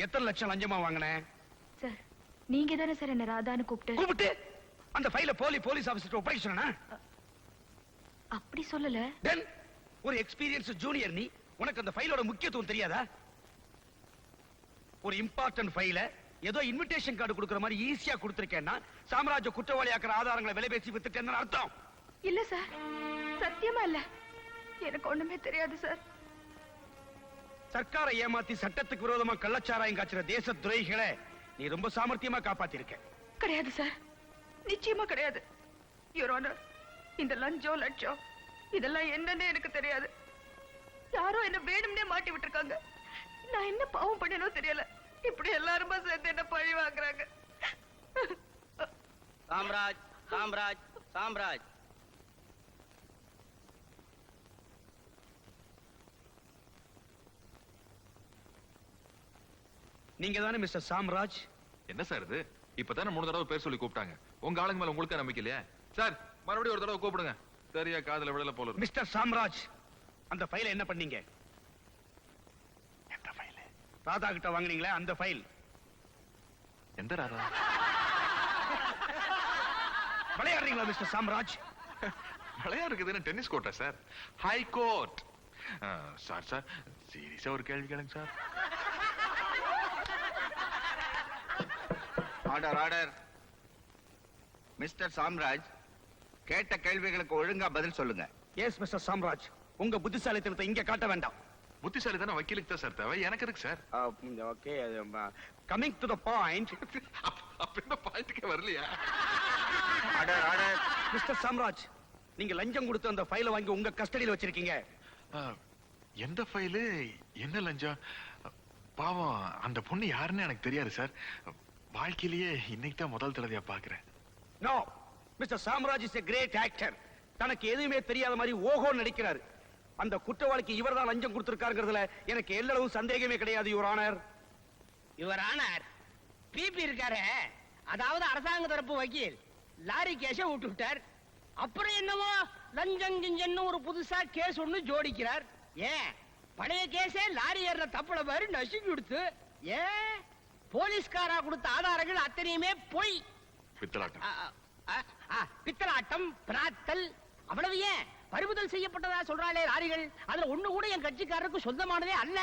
எத்தனை லட்சம் லஞ்சமா வாங்கினேன் சார் நீங்க தானே சார் என்ன ராதான்னு கூப்பிட்டு கூப்பிட்டு? அந்த ஃபைல போலி போலீஸ் ஆபீசர் ஒப்படைக்க சொன்னா அப்படி சொல்லல. தென் ஒரு எக்ஸ்பீரியன்ஸ் ஜூனியர் நீ உனக்கு அந்த ஃபைலோட முக்கியத்துவம் தெரியாதா? ஒரு இம்பார்ட்டன்ட் ஃபைல ஏதோ இன்விடேஷன் கார்டு கொடுக்குற மாதிரி ஈஸியா கொடுத்திருக்கேன்னா சாம்ராஜ்ய குற்றவாளியாக்குற ஆதாரங்களை விலை பேசி வித்துட்டேன்னு அர்த்தம். இல்ல சார் சத்தியமா இல்ல. எனக்கு ஒண்ணுமே தெரியாது சார். சர்க்காரை ஏமாத்தி சட்டத்துக்கு விரோதமா கள்ளச்சாராயம் காய்ச்சுற தேச துரோகிகளை நீ ரொம்ப சாமர்த்தியமா காப்பாத்திருக்க. கிடையாது சார். நிச்சயமா கிடையாது. யுவர் ஆனர் இந்த லஞ்சம் லட்சம் இதெல்லாம் என்னன்னு எனக்கு தெரியாது. யாரோ என்ன வேணும்னே மாட்டி விட்டுருக்காங்க. நான் என்ன பாவம் பண்ணனோ தெரியல. இப்படி எல்லாருமா சேர்ந்து என்ன பழி வாங்குறாங்க? சாம்ராஜ் சாம்ராஜ் சாம்ராஜ். நீங்க தானே மிஸ்டர் சாம்ராஜ்? என்ன சார் இது? இப்பதானே மூணு தடவை பேர் சொல்லி கூப்பிட்டாங்க. உங்க ஆளுங்க மேல உங்களுக்கு நம்பிக்கை இல்லையா? சார் மறுபடியும் ஒரு தடவை கூப்பிடுங்க. சரியா காதுல விடல போல. மிஸ்டர் சாம்ராஜ் அந்த ஃபைலை என்ன பண்ணீங்க? எந்த ஃபைல் ராதா கிட்ட வாங்குனீங்களே அந்த ஃபைல் எந்த ராதா? விளையாடுறீங்களா மிஸ்டர் சாம்ராஜ்? விளையாடுறதுன்னு tennis கோர்ட்டா sir? High court sir sir சீரியஸா ஒரு கேள்வி கேளுங்க sir. Order order. Mister Samraj கேட்ட கேள்விகளுக்கு ஒழுங்கா பதில் சொல்லுங்க. எஸ் மிஸ்டர் சாம்ராஜ் உங்க புத்திசாலித்தனத்தை இங்க காட்ட வேண்டாம். புத்திசாலி தானே வக்கீலுக்கு தான் சார் தேவை. எனக்கு இருக்கு sir okay coming to the point அப்ப என்ன பாயிண்ட்டுக்கே வரலையா? ஆர்டர் ஆர்டர் மிஸ்டர் சாம்ராஜ் நீங்க லஞ்சம் கொடுத்து அந்த ஃபைலை வாங்கி உங்க கஸ்டடியில் வச்சிருக்கீங்க. எந்த ஃபைலு என்ன லஞ்சம்? பாவம் அந்த பொண்ணு யாருன்னு எனக்கு தெரியாது சார் வாழ்க்கையிலேயே இன்னைக்கு தான் முதல் தடவையா பாக்குறேன் no mister Samraj is a great actor தனக்கு எதுவுமே தெரியாத மாதிரி ஓஹோ நடிக்கிறாரு. அந்த குற்றவாளிக்கு இவர்தான் லஞ்சம் கொடுத்திருக்காருங்கிறதுல எனக்கு எல்லளவும் சந்தேகமே கிடையாது your honour your honour BP இருக்காரு. அதாவது அரசாங்க தரப்பு வக்கீல். லாரி கேஸ விட்டு விட்டார் அப்புறம் என்னமோ லஞ்சம் கிஞ்சன்னு ஒரு புதுசா கேஸ் ஒண்ணு ஜோடிக்கிறார். ஏன்? பழைய கேஸே லாரி ஏறுற தப்புல பாரு நசுக்கி கொடுத்து ஏன்? போலீஸ்காரா கொடுத்த ஆதாரங்கள் அத்தனையுமே பொய். பித்தலாட்டம். பித்தலாட்டம் பிராத்தல் அவ்வளவு ஏன்? பறிமுதல் செய்யப்பட்டதா சொல்றாளே லாரிகள். அதுல ஒண்ணு கூட என் கட்சிக்காரருக்கு சொந்தமானதே அல்ல.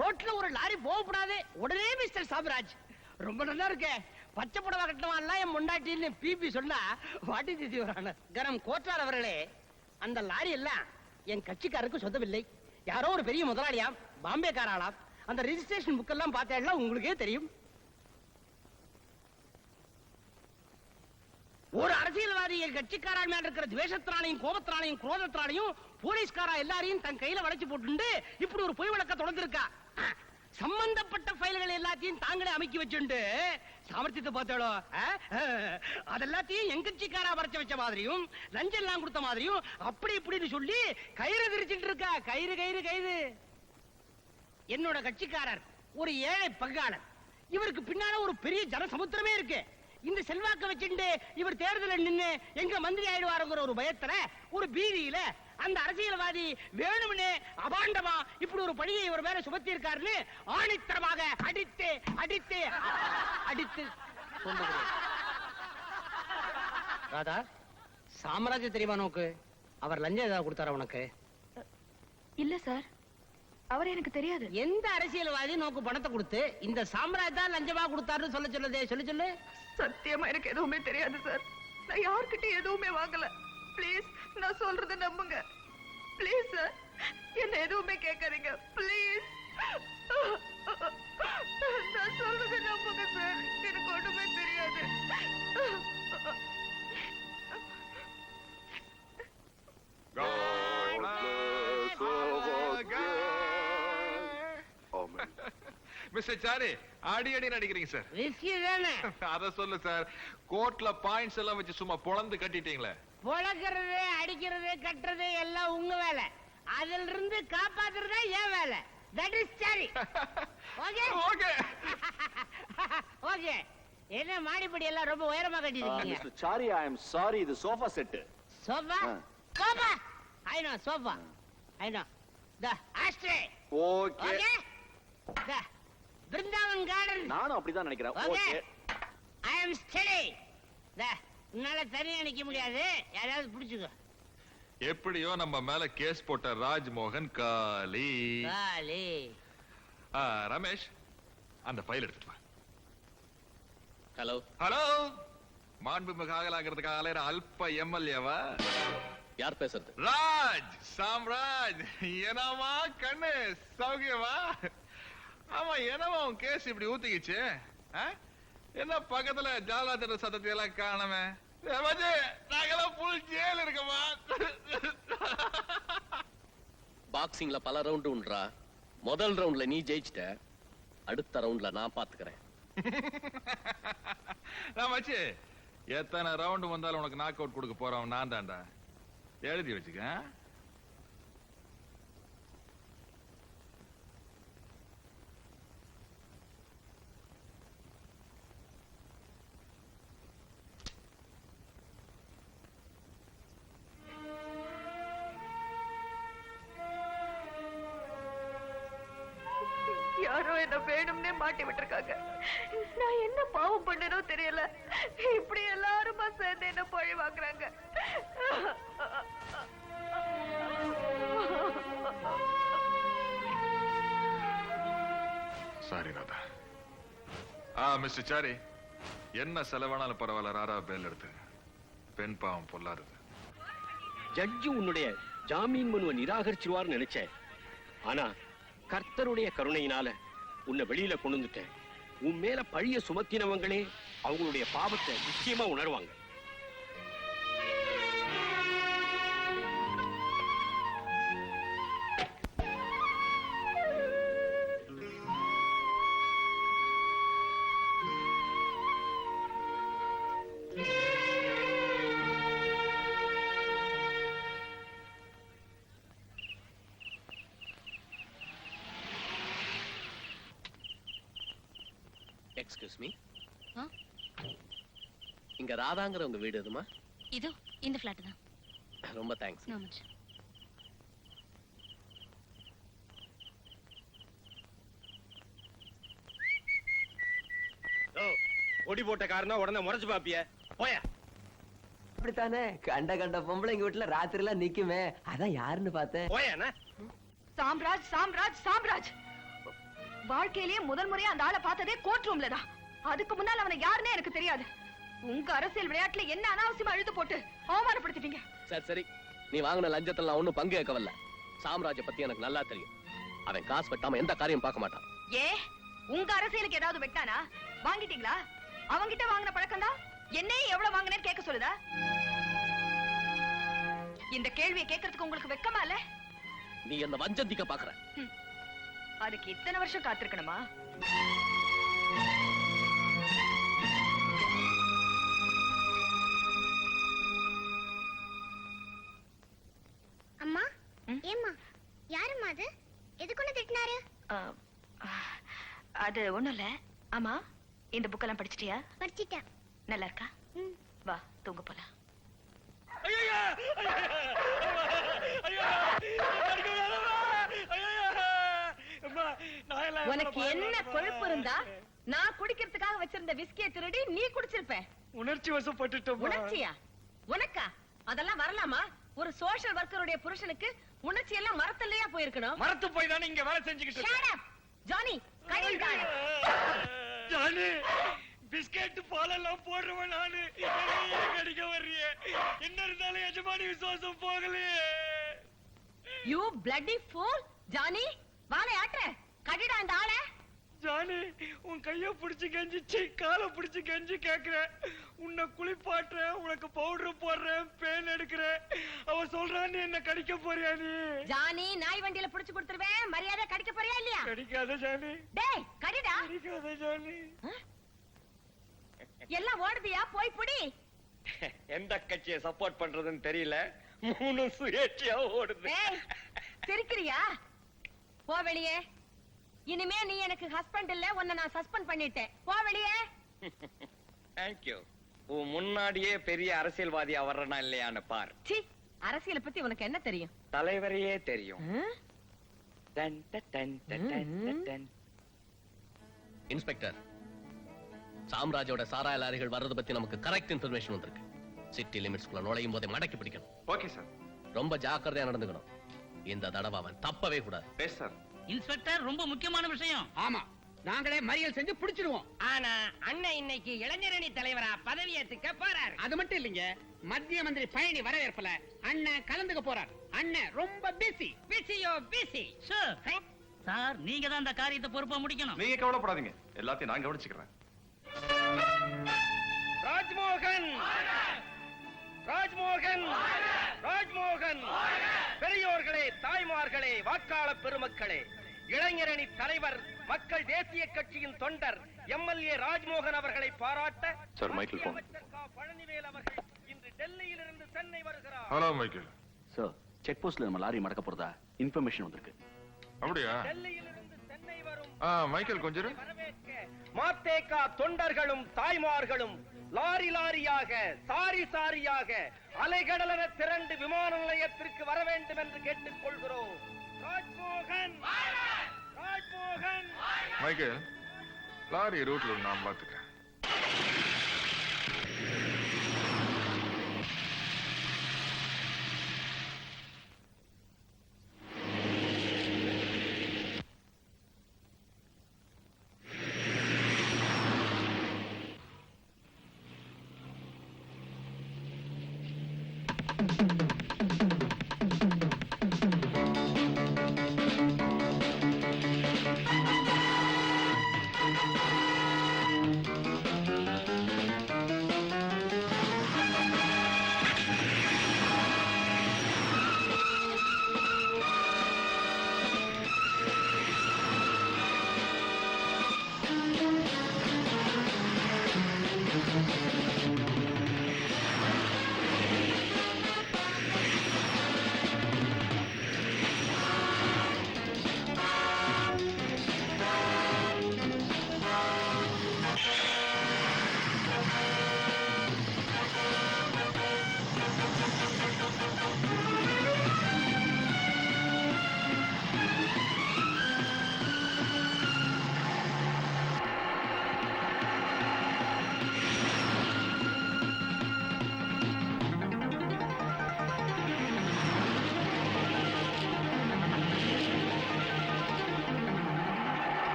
ரோட்ல ஒரு லாரி போகக்கூடாது உடனே மிஸ்டர் சாம்ராஜ் ரொம்ப நல்லா இருக்கே. பச்சை புடவை கட்டவன் எல்லாம் என் முண்டாட்டின்னு பிபி சொன்னா வாட்டி திதி வரான கரம் கோட்டார் அவர்களே அந்த லாரி எல்லாம் என் கட்சிக்காரருக்கு சொந்தமில்லை. யாரோ ஒரு பெரிய முதலாளியாம் பாம்பேக்காராளாம். அந்த ரெஜிஸ்ட்ரேஷன் புக் எல்லாம் பார்த்தேன்னா உங்களுக்கே தெரியும். ஒரு அரசியல்வாதி கட்சிக்காரன் மேல இருக்கிற துவேஷத்தினாலையும் கோபத்தினாலையும் குரோதத்தினாலையும் போலீஸ்காரா எல்லாரையும் தன் கையில வளைச்சு போட்டுண்டு இப்படி ஒரு பொய் வழக்க தொடர்ந்துருக்கா? சம்பந்தப்பட்ட ஃபைல்கள் எல்லாத்தையும் தாங்களே அமைக்கி வச்சுண்டு சாமர்த்தியத்தை பார்த்தாலோ அதெல்லாத்தையும் என் கட்சிக்காரா வரைச்ச வச்ச மாதிரியும் லஞ்சம் எல்லாம் கொடுத்த மாதிரியும் அப்படி இப்படின்னு சொல்லி கயிறு விரிச்சிட்டு இருக்கா? கயிறு கயிறு கயிறு. என்னோட கட்சிக்காரர் ஒரு ஏழை பங்காளர். இவருக்கு பின்னால ஒரு பெரிய ஜனசமுத்திரமே இருக்கு. இந்த செல்வாக்க வச்சுட்டு இவர் தேர்தலில் நின்னு எங்க மந்திரி ஆயிடுவாருங்கிற ஒரு பயத்துல ஒரு பீதியில அந்த அரசியல்வாதி வேணும்னே அபாண்டமா இப்படி ஒரு பணியை இவர் மேல சுமத்தி இருக்காருன்னு ஆணித்தரமாக அடித்து அடித்து அடித்து ராதா சாம்ராஜ்ய தெரியுமா நோக்கு அவர் லஞ்சம் ஏதாவது கொடுத்தாரா உனக்கு? இல்ல சார். அவர் எனக்கு தெரியாது. எந்த அரசியல்வாதி நோக்கு பணத்தை கொடுத்து இந்த சாம்ராஜ் தான் லஞ்சமா கொடுத்தாருன்னு சொல்ல சொல்லுதே சொல்லு சொல்லு. சத்தியமா எனக்கு எதுவுமே தெரியாது சார் நான் யார்கிட்ட எதுவுமே வாங்கல. ப்ளீஸ் நான் சொல்றத நம்புங்க. ப்ளீஸ் சார் என்ன எதுவுமே கேட்காதீங்க. மிஸ்டர் சாரி அடி அடி நடிக்கிறீங்க சார். ரிஸ்கி தானே? அத சொல்லு சார். கோர்ட்ல பாயிண்ட்ஸ் எல்லாம் வச்சு சும்மா பொளந்து கட்டிட்டீங்களே. அடிக்கிறது கட்டுறது எல்லாம் உங்க வேலை. அதுல இருந்து காப்பாத்துறதா என் வேலை. தட் இஸ் சரி ஓகே ஓகே ஓகே என்ன மாடிப்படி எல்லாம் ரொம்ப உயரமா மிஸ்டர் சாரி ஐ சாரி இது sofa set sofa I know sofa I know the ashtray okay okay the Brindavan garden நானும் அப்படிதான் நினைக்கிறேன். Okay. Okay. I am study உன்னால தனியா நிக்க முடியாது. யாராவது பிடிச்சுக்கோ. எப்படியோ நம்ம மேல கேஸ் போட்ட ராஜ்மோகன் காலி. காலி. ஆ, ரமேஷ் அந்த ஃபைல் எடுத்துட்டு ஹலோ ஹலோ மாண்புமிகு ஆகலாங்கிறதுக்காக அலையிற அல்ப எம்எல்ஏவா? யார் பேசுறது? ராஜ் சாம்ராஜ் என்னமா கண்ணு சௌக்கியமா? ஆமா என்னமா உன் கேஸ் இப்படி ஊத்திக்கிச்சு? என்ன பக்கத்துல ஜாலா திட்ட சத்தத்தை எல்லாம் காணமே நாங்கெல்லாம் புல் ஜெயில் இருக்கமா பாக்ஸிங்ல பல ரவுண்டு உண்டுறா முதல் ரவுண்ட்ல நீ ஜெயிச்சிட்ட. அடுத்த ரவுண்ட்ல நான் பாத்துக்கிறேன். வச்சு எத்தனை ரவுண்ட் வந்தாலும் உனக்கு நாக் அவுட் கொடுக்க போறவன் நான் தான்டா. எழுதி வச்சுக்க என்ன வேணும்னே மாட்டி விட்டுருக்காங்க. நான் என்ன பாவம் பண்ணனோ தெரியல. இப்படி எல்லாருமா சேர்ந்து என்ன பழி வாங்குறாங்க. சாரி ராதா ஆ மிஸ்டர் சாரி என்ன செலவானாலும் பரவாயில்ல. ராரா பேல் எடுத்து. பெண் பாவம் பொல்லாதது. ஜட்ஜு உன்னுடைய ஜாமீன் மனுவை நிராகரிச்சிருவார்னு நினைச்சேன். ஆனா கர்த்தருடைய கருணையினால உன்னை வெளியில கொண்டு வந்துட்டேன். உன் மேல பழிய சுமத்தினவங்களே அவங்களுடைய பாவத்தை நிச்சயமா உணர்வாங்க. Excuse me? இங்க ராதாங்கிற உங்க வீடு எதுமா? இதோ இந்த ஃபிளாட் தான். ரொம்ப தேங்க்ஸ் நோ மச் கொடி போட்ட காரணம் உடனே முறைச்சு பாப்பிய. போயா. அப்படித்தானே? கண்ட கண்ட பொம்பளைங்க வீட்டுல ராத்திரி எல்லாம் நிக்குமே. அதான் யாருன்னு பார்த்தேன். போயா சாம்ராஜ் சாம்ராஜ் சாம்ராஜ்! வாழ்க்கையிலேயே முதல் முறையா அந்த ஆளை பார்த்ததே கோர்ட் ரூம்ல தான். அதுக்கு முன்னால் அவனை யாருன்னே எனக்கு தெரியாது. உங்க அரசியல் விளையாட்டுல என்ன அனாவசியமா இழுத்து போட்டு அவமானப்படுத்திட்டீங்க? சரி சரி. நீ வாங்கின லஞ்சத்துல ஒண்ணும் பங்கு கேட்க வரல சாம்ராஜ்ய பத்தி எனக்கு நல்லா தெரியும். அவன் காசு வெட்டாம எந்த காரியம் பார்க்க மாட்டான். ஏ உங்க அரசியலுக்கு ஏதாவது வெட்டானா? வாங்கிட்டீங்களா? அவங்கிட்ட வாங்கின பழக்கம் தான் என்னையே எவ்வளவு வாங்கினேன்னு கேட்க சொல்லுதா? இந்த கேள்வியை கேட்கறதுக்கு உங்களுக்கு வெக்கமா இல்ல? நீ என்ன வஞ்சந்திக்க பாக்குற? அதுக்கு இத்தனை வருஷம் காத்திருக்கணுமா? அம்மா? ஏம்மா யாரும்மா அது? எதுக்குள்ள திட்டினாரு? ஆ, அது ஒண்ணும் இல்ல. ஆமா இந்த புக்கெல்லாம் படிச்சிட்டியா? படிச்சிட்டேன். நல்லா இருக்கா. வா தூங்க போலாம். உனக்கு என்ன கொழுப்பு இருந்தா நான் குடிக்கிறதுக்காக வச்சிருந்த விஸ்கியை திருடி நீ குடிச்சிருப்ப. உணர்ச்சி வசப்பட்டுட்டோம் உணர்ச்சியா? உனக்கா? அதெல்லாம் வரலாமா? ஒரு சோஷியல் ஒர்க்கருடைய புருஷனுக்கு உணர்ச்சி எல்லாம் மரத்திலேயா போயிருக்கணும். மரத்து போய் தானே இங்க வேலை செஞ்சுக்கிட்டு! ஜானி ஜானு பிஸ்கெட் பாலெல்லாம் போடுறவன் நானு. கடிக்க வர்றியே என்ன இருந்தாலும் எஜமானி விசுவாசம் போகலையே. யூ பிளட்டி ஃபூல் ஜானி வாழை ஆட்டுற. கடிடா அந்த ஆளை. ஜானு உன் கைய புடிச்சு கெஞ்சிச்சு காலை புடிச்சு கெஞ்சி கேக்குறேன். உன்னை குளிப்பாட்டுறேன் உனக்கு பவுடர் போடுறேன் பேன் எடுக்கிறேன். அவ சொல்றான் நீ என்ன கடிக்க போறியா நீ? ஜானி நாய் வண்டியில புடிச்சு கொடுத்துருவேன். மரியாதை கடிக்க போறியா இல்லையா? கடிக்காத ஜானு. டேய் கடிடா. கடிக்காத ஜானு. எல்லாம் ஓடுதியா? போய் புடி. எந்த கட்சியை சப்போர்ட் பண்றதுன்னு தெரியல. மூணு சுயேட்சையா ஓடுது. சிரிக்கிறியா? போ வெளியே. இனிமே நீ எனக்கு ஹஸ்பண்ட் இல்ல உன்னை நான் சஸ்பெண்ட் பண்ணிட்டேன். போ வெளியே. தேங்க்யூ உன் முன்னாடியே பெரிய அரசியல்வாதியா வர்றனா இல்லையான்னு பார். சி அரசியலை பத்தி உனக்கு என்ன தெரியும்? தலைவரையே தெரியும்? டன் ட டன் ட டன் ட டன். இன்ஸ்பெக்டர் சாம்ராஜோட சாராய லாரிகள் வர்றத பத்தி நமக்கு கரெக்ட் இன்ஃபர்மேஷன் வந்திருக்கு. சிட்டி லிமிட்ஸ்குள்ள நுழையும் போதே மடக்கி பிடிக்கணும். ஓகே சார் ரொம்ப ஜாக்கிரதையா நடந்துக்கணும். இந்த தடவை அவன் தப்பவே கூடாது. சார் இன்ஸ்பெக்டர் ரொம்ப முக்கியமான விஷயம். ஆமா நாங்களே மறியல் செஞ்சு பிடிச்சிடுவோம். ஆனா அண்ணன் இன்னைக்கு இளைஞரணி தலைவரா பதவி ஏத்துக்க போறாரு. அது மட்டும் இல்லைங்க மத்திய மந்திரி பயணி வரவேற்பல அண்ணன் கலந்துக்க போறார். அண்ணன் ரொம்ப பிஸி பிசியோ பிசி சார் சார் நீங்க தான் இந்த காரியத்தை பொறுப்பா முடிக்கணும். நீங்க கவலைப்படாதீங்க. எல்லாத்தையும் நான் கவனிச்சுக்கிறேன். ராஜ்மோகன்! ராஜ்மோகன்! ராஜ்மோகன்! பெரியோர்களே தாய்மார்களே வாக்காளர் பெருமக்களே இளைஞரணி தலைவர் மக்கள் தேசிய கட்சியின் தொண்டர் எம்எல்ஏ ராஜ்மோகன் அவர்களை பாராட்ட சார், மைக்கேல் போன். பழனிவேல் அவர்கள் இன்று டெல்லியிலிருந்து சென்னை வருகிறார். ஹலோ மைக்கேல் சார் செக் போஸ்ட்ல நம்ம லாரி மடக்க போறதா? இன்ஃபர்மேஷன் வந்திருக்கு. அப்படியா? டெல்லியிலிருந்து சென்னை வரும் மைக்கேல் கொஞ்சம் இரு. வரவேற்க மாத்தேகா தொண்டர்களும் தாய்மார்களும் லாரி லாரியாக சாரி சாரியாக அலைகடலென திரண்டு விமான நிலையத்திற்கு வர வேண்டும் என்று கேட்டுக் கொள்கிறோம் ராஜ்மோகன் ராஜ்மோகன்! மைக்கேல் லாரி ரூட்ல நான் பாத்துக்கிறேன்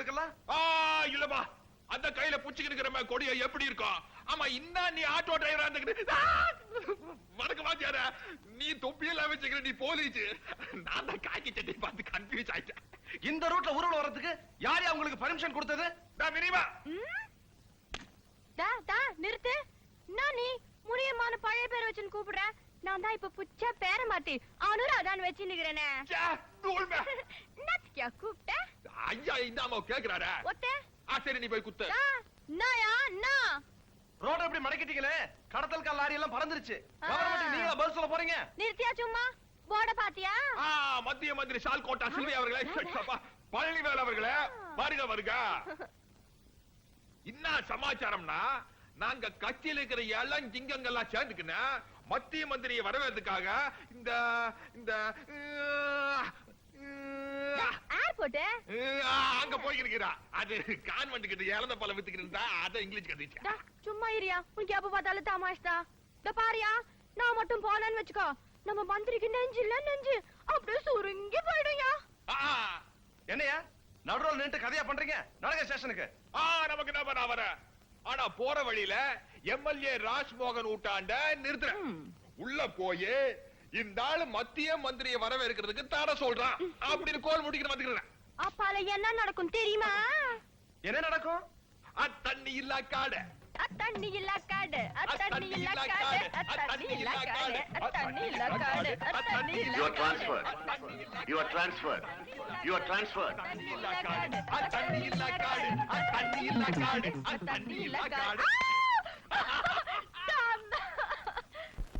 அறிவு இருக்கா உங்களுக்கெல்லாம்? ஆ இல்லப்பா அந்த கையில புடிச்சுக்கிட்டு இருக்கிற கொடிய எப்படி இருக்கும் ஆமா இன்னா நீ ஆட்டோ டிரைவரா இருந்துக்கிட்டு வணக்கம் வாத்தியார நீ தொப்பியெல்லாம் வச்சுக்கிற நீ போலீஸ். நான் தான் காக்கி சட்டை பார்த்து கன்ஃபியூஸ் ஆயிட்டேன். இந்த ரூட்ல ஊர்வலம் வர்றதுக்கு யார் யா உங்களுக்கு பர்மிஷன் கொடுத்தது? நான் மினிமா. டா டா நிறுத்து. நான் நீ முனியமான பழைய பேர் வச்சுன்னு கூப்பிடுற? நான் தான் இப்ப புச்ச பேர மாத்தி அனுராதான் வச்சு நிக்கிறேனே நூல்மே நத்தியா கூப்பிட்ட ஐயா இந்தாம கேக்குறாரா. ஒத்த? ஆ சரி நீ போய் குத்து. நாயா நா ரோட எப்படி மடக்கிட்டீங்களே? கடத்தல் கால் லாரி எல்லாம் பறந்துருச்சு. நீங்களா பதில் சொல்ல போறீங்க? நிறுத்தியா சும்மா? போர்ட பாத்தியா ஆ மத்திய மந்திரி ஷால் கோட்டா சில்வி அவர்களே. பழனிவேல் அவர்களே. வருக வருக. என்ன சமாச்சாரம்னா நாங்க கட்சியில இருக்கிற இளம் ஜிங்கங்கள்லாம் சேர்ந்துக்கின மத்திய மந்திரியை வரவேற்றதுக்காக இந்த இந்த ஆ, அங்க போயிருக்கிறா அது கான்வென்ட் கிட்ட இழந்த பழம் வித்துக்கிட்டு அத இங்கிலீஷ் கத்துச்சு சும்மா இரியா உனக்கு எப்ப பார்த்தாலும் தமாஷ் தான் இந்த பாரியா நான் மட்டும் போனேன்னு வச்சுக்கோ. நம்ம மந்திரிக்கு நெஞ்சு இல்ல நெஞ்சு. அப்படியே சுருங்கி போயிடும்யா. என்னையா நின்று கதையா பண்றீங்க? நடக்க ஸ்டேஷனுக்கு. ஆ நமக்கு பண்ண வர? ஆனா போற வழியில எம்எல்ஏ ராஜ்மோகன் ஊட்டாண்ட நிறுத்துறேன். உள்ள போய் இந்த ஆளு மத்திய மந்திரியை வரவேற்கிறதுக்கு தர சொல்றான். அப்படின்னு கோல் முடிக்கிற வந்துக்கிறேன். அப்பால என்ன நடக்கும் தெரியுமா? என்ன நடக்கும்? தண்ணி இல்லா காடை அத்தண்ணி இல்ல காடு அத்தண்ணி இல்ல காடு அத்தண்ணி இல்ல காடு அத்தண்ணி இல்ல காடு. அத்தண்ணி இல்ல காடு. You are transferred. You are transferred. அத்தண்ணி இல்ல காடு. தண்ணி இல்லா காடு. தண்ணி இல்லா காடு